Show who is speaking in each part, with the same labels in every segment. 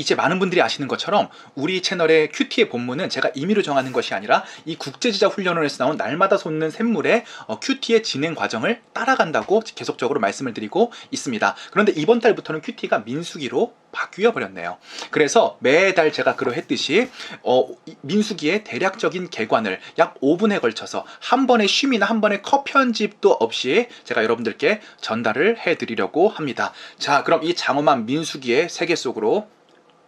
Speaker 1: 이제 많은 분들이 아시는 것처럼 우리 채널의 큐티의 본문은 제가 임의로 정하는 것이 아니라 이 국제지자 훈련원에서 나온 날마다 솟는 샘물의 어, 큐티의 진행 과정을 따라간다고 계속적으로 말씀을 드리고 있습니다. 그런데 이번 달부터는 큐티가 민수기로 바뀌어 버렸네요. 그래서 매달 제가 그러했듯이 어, 이 민수기의 대략적인 개관을 약 5분에 걸쳐서 한 번의 쉼이나 한 번의 컷 편집도 없이 제가 여러분들께 전달을 해드리려고 합니다. 자, 그럼 이 장엄한 민수기의 세계 속으로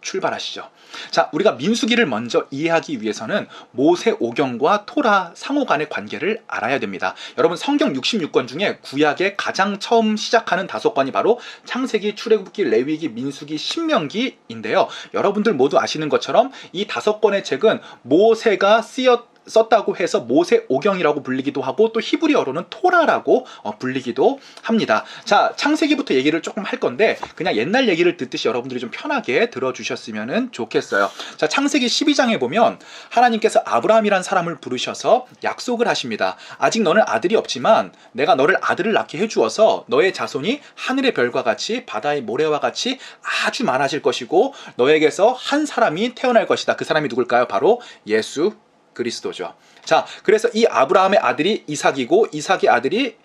Speaker 1: 출발하시죠. 자, 우리가 민수기를 먼저 이해하기 위해서는 모세 오경과 토라 상호 간의 관계를 알아야 됩니다. 여러분 성경 66권 중에 구약의 가장 처음 시작하는 다섯 권이 바로 창세기, 출애굽기, 레위기, 민수기, 신명기인데요. 여러분들 모두 아시는 것처럼 이 다섯 권의 책은 모세가 쓰였 썼다고 해서 모세 오경이라고 불리기도 하고 또 히브리어로는 토라라고 어, 불리기도 합니다. 자, 창세기부터 얘기를 조금 할 건데 그냥 옛날 얘기를 듣듯이 여러분들이 좀 편하게 들어주셨으면 좋겠어요. 자, 창세기 12장에 보면 하나님께서 아브라함이란 사람을 부르셔서 약속을 하십니다. 아직 너는 아들이 없지만 내가 너를 아들을 낳게 해주어서 너의 자손이 하늘의 별과 같이 바다의 모래와 같이 아주 많아질 것이고 너에게서 한 사람이 태어날 것이다. 그 사람이 누굴까요? 바로 예수 그리스도죠. 자, 그래서 이 아브라함의 아들이 이삭이고 이삭의 아들이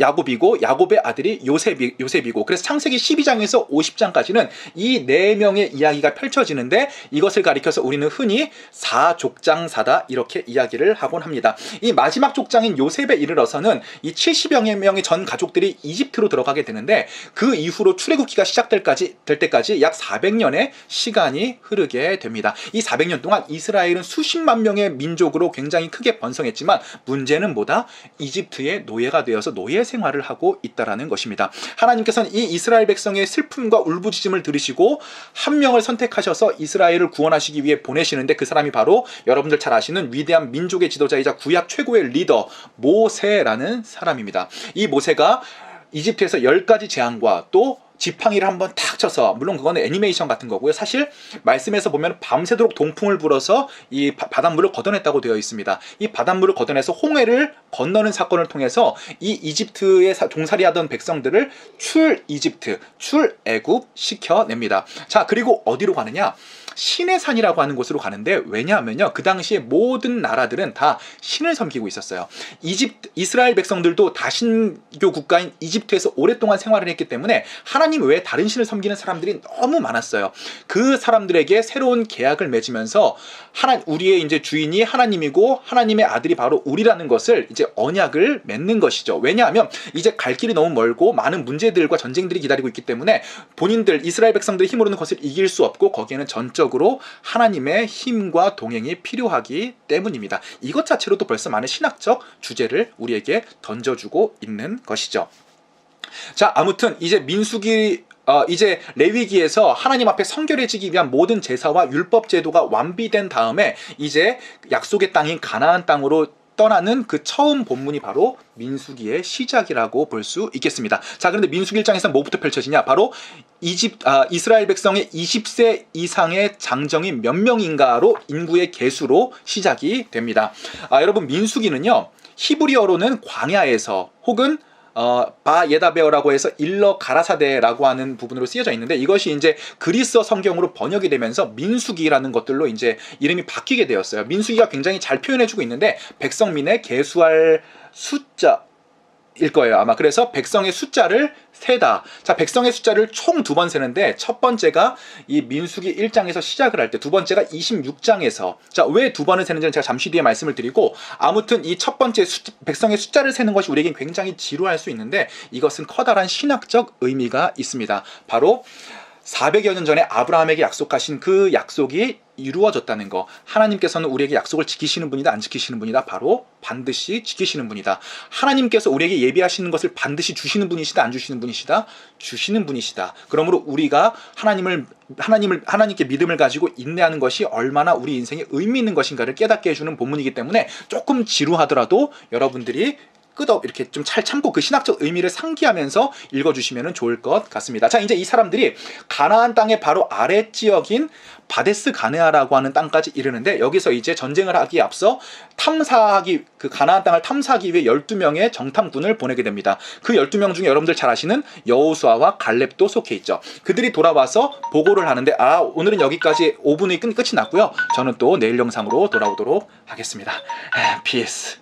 Speaker 1: 야곱이고 야곱의 아들이 요셉이, 요셉이고 그래서 창세기 12장에서 50장까지는 이 네 명의 이야기가 펼쳐지는데 이것을 가리켜서 우리는 흔히 사족장사다 이렇게 이야기를 하곤 합니다. 이 마지막 족장인 요셉에 이르러서는 이 70여 명의 전 가족들이 이집트로 들어가게 되는데 그 이후로 출애굽기가 시작될 까지, 될 때까지 약 400년의 시간이 흐르게 됩니다. 이 400년 동안 이스라엘은 수십만 명의 민족으로 굉장히 크게 번성했지만 문제는 뭐다? 이집트의 노예가 되어서 노예 생활을 하고 있다라는 것입니다. 하나님께서는 이 이스라엘 백성의 슬픔과 울부짖음을 들으시고 한 명을 선택하셔서 이스라엘을 구원하시기 위해 보내시는데 그 사람이 바로 여러분들 잘 아시는 위대한 민족의 지도자이자 구약 최고의 리더 모세라는 사람입니다. 이 모세가 이집트에서 열 가지 재앙과 또 지팡이를 한번 탁 쳐서 물론 그거는 애니메이션 같은 거고요. 사실 말씀에서 보면 밤새도록 동풍을 불어서 이 바, 바닷물을 걷어냈다고 되어 있습니다. 이 바닷물을 걷어내서 홍해를 건너는 사건을 통해서 이 이집트에 종살이하던 백성들을 출 이집트, 출 애굽 시켜냅니다. 자 그리고 어디로 가느냐? 신의 산이라고 하는 곳으로 가는데 왜냐하면요 그 당시에 모든 나라들은 다 신을 섬기고 있었어요. 이집트 이스라엘 백성들도 다신교 국가인 이집트에서 오랫동안 생활을 했기 때문에 하나님 외에 다른 신을 섬기는 사람들이 너무 많았어요. 그 사람들에게 새로운 계약을 맺으면서 하나 우리의 이제 주인이 하나님이고 하나님의 아들이 바로 우리라는 것을 이제 언약을 맺는 것이죠. 왜냐하면 이제 갈 길이 너무 멀고 많은 문제들과 전쟁들이 기다리고 있기 때문에 본인들 이스라엘 백성들의 힘으로는 그것을 이길 수 없고 거기에는 전적 적으로 하나님의 힘과 동행이 필요하기 때문입니다. 이것 자체로도 벌써 많은 신학적 주제를 우리에게 던져주고 있는 것이죠. 자, 아무튼 이제 민수기 어, 이제 레위기에서 하나님 앞에 성결해지기 위한 모든 제사와 율법 제도가 완비된 다음에 이제 약속의 땅인 가나안 땅으로 떠나는 그 처음 본문이 바로 민수기의 시작이라고 볼 수 있겠습니다. 자, 그런데 민수기 1장에서 뭐부터 펼쳐지냐? 바로 이집 아, 이스라엘 백성의 20세 이상의 장정이 몇 명인가로 인구의 개수로 시작이 됩니다. 아, 여러분 민수기는요. 히브리어로는 광야에서 혹은 어, 바 예다베어라고 해서 일러 가라사데라고 하는 부분으로 쓰여져 있는데 이것이 이제 그리스어 성경으로 번역이 되면서 민수기라는 것들로 이제 이름이 바뀌게 되었어요. 민수기가 굉장히 잘 표현해주고 있는데 백성민의 개수할 숫자 일 거예요. 아마 그래서 백성의 숫자를 세다. 자, 백성의 숫자를 총 두 번 세는데 첫 번째가 이 민수기 1장에서 시작을 할 때 두 번째가 26장에서 자, 왜 두 번을 세는지는 제가 잠시 뒤에 말씀을 드리고 아무튼 이 첫 번째 수, 백성의 숫자를 세는 것이 우리에겐 굉장히 지루할 수 있는데 이것은 커다란 신학적 의미가 있습니다. 바로 400여 년 전에 아브라함에게 약속하신 그 약속이 이루어졌다는 거. 하나님께서는 우리에게 약속을 지키시는 분이다, 안 지키시는 분이다. 바로 반드시 지키시는 분이다. 하나님께서 우리에게 예비하시는 것을 반드시 주시는 분이시다, 안 주시는 분이시다? 주시는 분이시다. 그러므로 우리가 하나님을 하나님을 하나님께 믿음을 가지고 인내하는 것이 얼마나 우리 인생에 의미 있는 것인가를 깨닫게 해주는 본문이기 때문에 조금 지루하더라도 여러분들이 끄덕 이렇게 좀 잘 참고 그 신학적 의미를 상기하면서 읽어주시면 좋을 것 같습니다. 자 이제 이 사람들이 가나안 땅의 바로 아래 지역인 바데스 가네아라고 하는 땅까지 이르는데 여기서 이제 전쟁을 하기에 앞서 탐사하기 그 가나안 땅을 탐사하기 위해 12명의 정탐군을 보내게 됩니다. 그 12명 중에 여러분들 잘 아시는 여호수아와 갈렙도 속해 있죠. 그들이 돌아와서 보고를 하는데 아 오늘은 여기까지 5분의 끝, 끝이 났고요. 저는 또 내일 영상으로 돌아오도록 하겠습니다. 피스